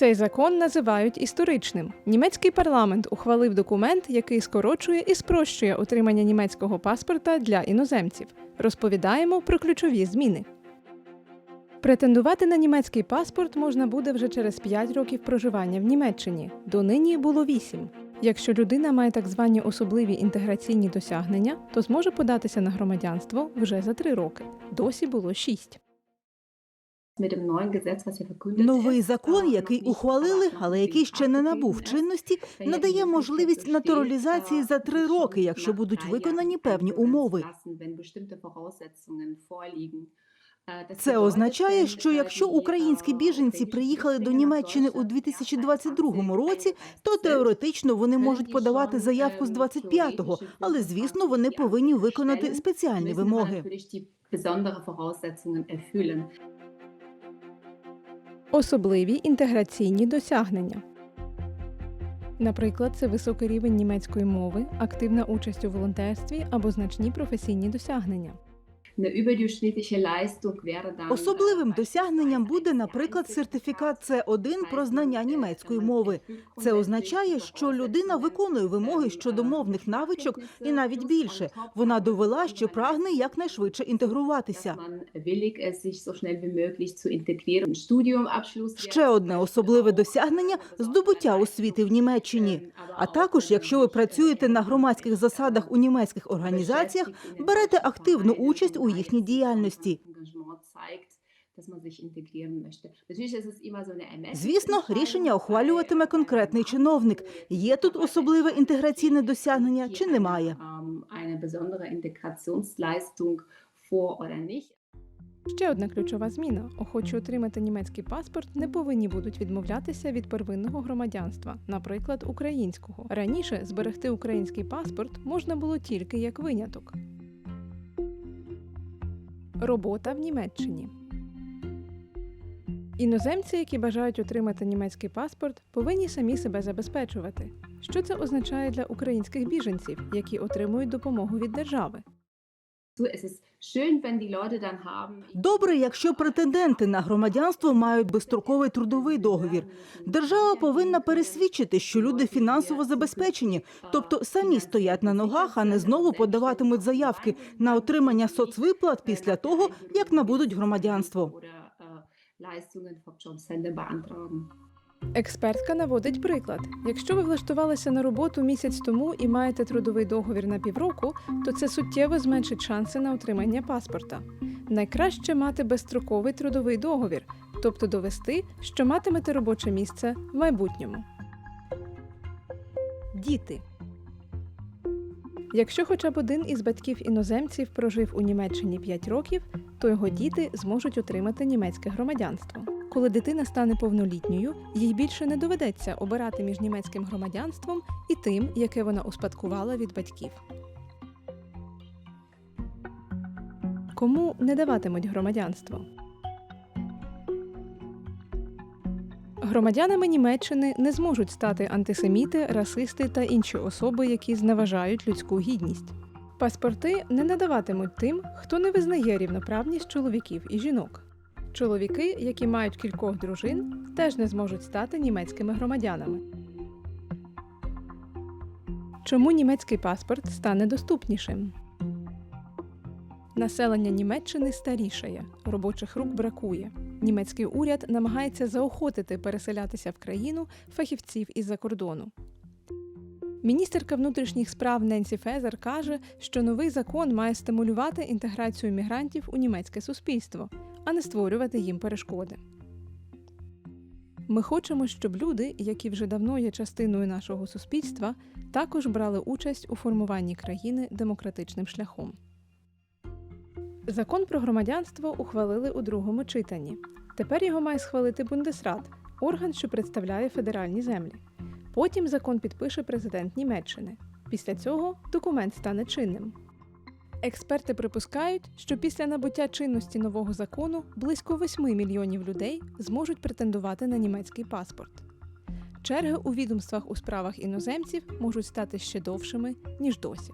Цей закон називають історичним. Німецький парламент ухвалив документ, який скорочує і спрощує отримання німецького паспорта для іноземців. Розповідаємо про ключові зміни. Претендувати на німецький паспорт можна буде вже через 5 років проживання в Німеччині. Донині було 8. Якщо людина має так звані особливі інтеграційні досягнення, то зможе податися на громадянство вже за 3 роки. Досі було 6. Новий закон, який ухвалили, але який ще не набув чинності, надає можливість натуралізації за три роки, якщо будуть виконані певні умови. Це означає, що якщо українські біженці приїхали до Німеччини у 2022 році, то теоретично вони можуть подавати заявку з 25-го, але звісно вони повинні виконати спеціальні вимоги. Особливі інтеграційні досягнення. Наприклад, це високий рівень німецької мови, активна участь у волонтерстві або значні професійні досягнення. Особливим досягненням буде, наприклад, сертифікат С1 про знання німецької мови. Це означає, що людина виконує вимоги щодо мовних навичок і навіть більше. Вона довела, що прагне якнайшвидше інтегруватися. Ще одне особливе досягнення здобуття освіти в Німеччині. А також, якщо ви працюєте на громадських засадах у німецьких організаціях, берете активну участь у їхній діяльності. Звісно, рішення ухвалюватиме конкретний чиновник. Є тут особливе інтеграційне досягнення чи немає. Ще одна ключова зміна: охочі отримати німецький паспорт не повинні будуть відмовлятися від первинного громадянства, наприклад, українського. Раніше зберегти український паспорт можна було тільки як виняток. Робота в Німеччині. Іноземці, які бажають отримати німецький паспорт, повинні самі себе забезпечувати. Що це означає для українських біженців, які отримують допомогу від держави? Добре, якщо претенденти на громадянство мають безстроковий трудовий договір. Держава повинна пересвідчити, що люди фінансово забезпечені, тобто самі стоять на ногах, а не знову подаватимуть заявки на отримання соцвиплат після того, як набудуть громадянство. Експертка наводить приклад: якщо ви влаштувалися на роботу місяць тому і маєте трудовий договір на півроку, то це суттєво зменшить шанси на отримання паспорта. Найкраще мати безстроковий трудовий договір, тобто довести, що матимете робоче місце в майбутньому. Діти. Якщо хоча б один із батьків іноземців прожив у Німеччині 5 років, то його діти зможуть отримати німецьке громадянство. Коли дитина стане повнолітньою, їй більше не доведеться обирати між німецьким громадянством і тим, яке вона успадкувала від батьків. Кому не даватимуть громадянство? Громадянами Німеччини не зможуть стати антисеміти, расисти та інші особи, які зневажають людську гідність. Паспорти не надаватимуть тим, хто не визнає рівноправність чоловіків і жінок. Чоловіки, які мають кількох дружин, теж не зможуть стати німецькими громадянами. Чому німецький паспорт стане доступнішим? Населення Німеччини старішає, робочих рук бракує. Німецький уряд намагається заохотити переселятися в країну фахівців із-за кордону. Міністерка внутрішніх справ Ненсі Фезер каже, що новий закон має стимулювати інтеграцію мігрантів у німецьке суспільство, а не створювати їм перешкоди. Ми хочемо, щоб люди, які вже давно є частиною нашого суспільства, також брали участь у формуванні країни демократичним шляхом. Закон про громадянство ухвалили у другому читанні. Тепер його має схвалити Бундесрат, орган, що представляє федеральні землі. Потім закон підпише президент Німеччини. Після цього документ стане чинним. Експерти припускають, що після набуття чинності нового закону близько 8 мільйонів людей зможуть претендувати на німецький паспорт. Черги у відомствах у справах іноземців можуть стати ще довшими, ніж досі.